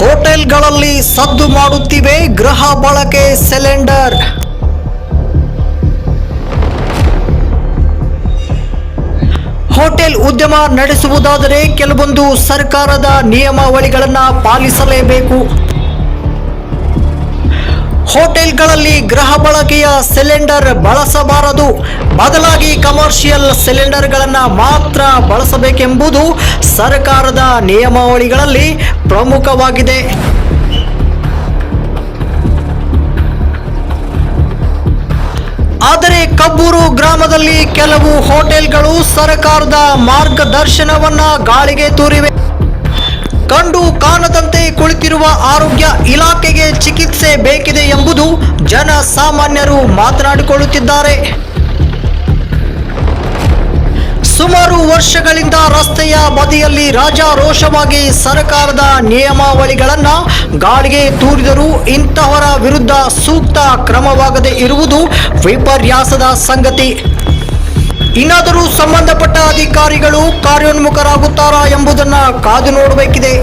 ಗ್ರಾಮದಲ್ಲಿ ಸದ್ದು ಮಾಡುತ್ತಿವೆ ಗೃಹ ಬಳಕೆ ಸಿಲಿಂಡರ್. ಹೋಟೆಲ್ ಉದ್ಯಮ ನಡೆಸುವುದಾದರೆ ಕೆಲವೊಂದು ಸರ್ಕಾರದ ನಿಯಮಾವಳಿಗಳನ್ನು ಪಾಲಿಸಲೇಬೇಕು. ಹೋಟೆಲ್ಗಳಲ್ಲಿ ಗೃಹ ಬಳಕೆಯ ಸಿಲಿಂಡರ್ ಬಳಸಬಾರದು. ಬದಲಾಗಿ ಕಮರ್ಷಿಯಲ್ ಸಿಲಿಂಡರ್ಗಳನ್ನು ಮಾತ್ರ ಬಳಸಬೇಕೆಂಬುದು ಸರ್ಕಾರದ ನಿಯಮಾವಳಿಗಳಲ್ಲಿ ಪ್ರಮುಖವಾಗಿದೆ. ಆದರೆ ಕಬ್ಬೂರು ಗ್ರಾಮದಲ್ಲಿ ಕೆಲವು ಹೋಟೆಲ್ಗಳು ಸರ್ಕಾರದ ಮಾರ್ಗದರ್ಶನವನ್ನ ಗಾಳಿಗೆ ತೂರಿವೆ. ಕಂಡು ಕಾಣದಂತೆ ಕುಳಿತಿರುವ ಆರೋಗ್ಯ ಇಲಾಖೆಗೆ ಚಿಕಿತ್ಸೆ ಬೇಕಿದೆ ಎಂಬುದು ಜನಸಾಮಾನ್ಯರು ಮಾತನಾಡಿಕೊಳ್ಳುತ್ತಿದ್ದಾರೆ. ಸುಮಾರು ವರ್ಷಗಳಿಂದ ರಸ್ತೆಯ ಬದಿಯಲ್ಲಿ ರಾಜಾರೋಷವಾಗಿ ಸರ್ಕಾರದ ನಿಯಮಾವಳಿಗಳನ್ನು ಗಾಳಿಗೆ ತೂರಿದರೂ ಇಂತಹವರ ವಿರುದ್ಧ ಸೂಕ್ತ ಕ್ರಮವಾಗದೇ ಇರುವುದು ವಿಪರ್ಯಾಸದ ಸಂಗತಿ. ಇನ್ನಾದರೂ ಸಂಬಂಧಪಟ್ಟ ಅಧಿಕಾರಿಗಳು ಕಾರ್ಯೋನ್ಮುಖರಾಗುತ್ತಾರಾ ಎಂಬುದನ್ನು ಕಾದು ನೋಡಬೇಕಿದೆ.